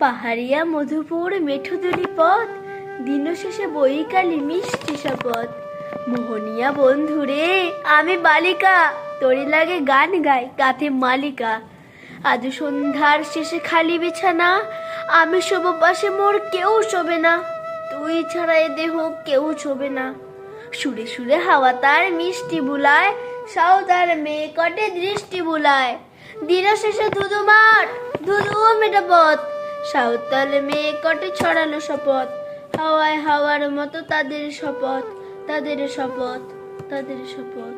পাহাড়িয়া মধুপুর মেঠুদুরি পথ দিন শেষে বইকালি মিষ্টি শপথ। মোহনিয়া বন্ধুরে, আমি বালিকা, তোরে লাগে গান গাই কাঁথে মালিকা। আজ সন্ধ্যার শেষে খালি বিছানা, আমি শোব পাশে মোর কেউ শোবে না। তুই ছাড়া এ দেহ কেউ শোবে না। সুরে সুরে হাওয়া তার মিষ্টি বুলায় সাউদার মেয়ে কটে দৃষ্টি বুলায়। দিন শেষে ধুধু মাঠ, ধুধু মেটা পথ সাঁওতাল মেয়ে কটে ছড়ালো শপথ। হাওয়ায় হাওয়ার মতো তাদের শপথ তাদের শপথ তাদের শপথ।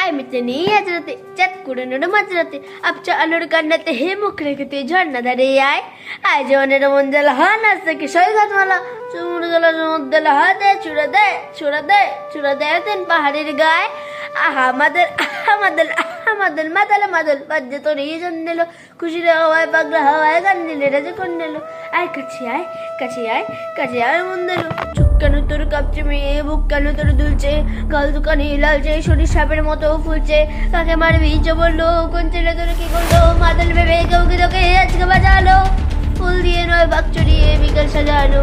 আই মিতে নেই আজ রাতে চাঁদ কুড়ানোর মাঝরাতে। আপচা আলোর কান্নাতে হে মুখ রেখে ঝর্ণা ধারে আয়। আয় জনের মন জ্বালা হান আসতে কি সৈকত মালা। চুমুর গেল সমুদ্র হাতে চূড়া দে চূড়া দে চূড়া দে তেন পাহাড়ের গায়ে। আহা মাদল আহা মাদল আহা মাদল মাদল মাদল বাজ্যে তোর এই জন্মেলো খুশির হাওয়ায় পাগলা হাওয়ায় গান নিলে রাজে কোন নেলো আয় কাছে আয় কাছে আয় কাছে আয় মন দিলো চুপ কেন তোর কাঁপছে মেয়ে, বুক কেন তোর দুলছে? গাল দোকানে লালছে শরীর সাপের মতো ফুলছে। কাকে মারবি বলল কোন ছেলে তোর কি করল? মাদল ভেবে কেউ কি তোকে আজকে বাজালো ফুল দিয়ে নয় বাক চড়িয়ে বিকাল সাজানো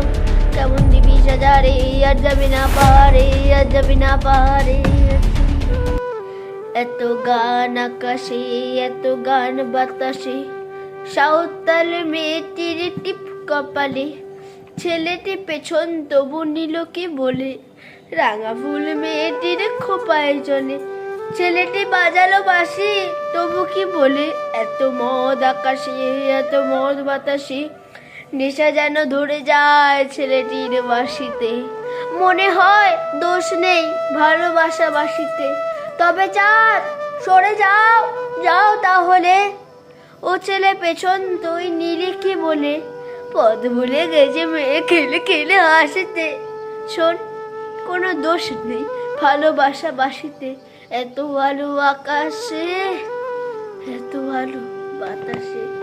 কেমন দিবি সাজারে? আর যাবি না পাহাড়ে, আর যাবি না পাহাড়ে। এত গান আকাশে, এত গান বাতাসে। সাঁওতাল মেয়েটির টিপ কপালে, ছেলেটি পেছন তবু নিল কি বলে, রাঙা ফুল মেয়েটির খোপায় জলে। ছেলেটি বাজালো বাসি তবু কি বলে, এত মদ আকাশে, এত মদ বাতাসে। নেশা যেন ধরে যায় ছেলেটির বাসিতে মনে হয় দোষ নেই ভালোবাসা বাসিতে তবে চাঁদ, সরে যাও যাও তাহলে। ও ছেলে পেছন তুই নিলি কি বলে পদ ভুলে গেছে মেয়ে খেলে খেলে আসিতে শোন, কোনো দোষ নেই ভালোবাসা বাসিতে, এত আলো আকাশে, এত ভালো বাতাসে।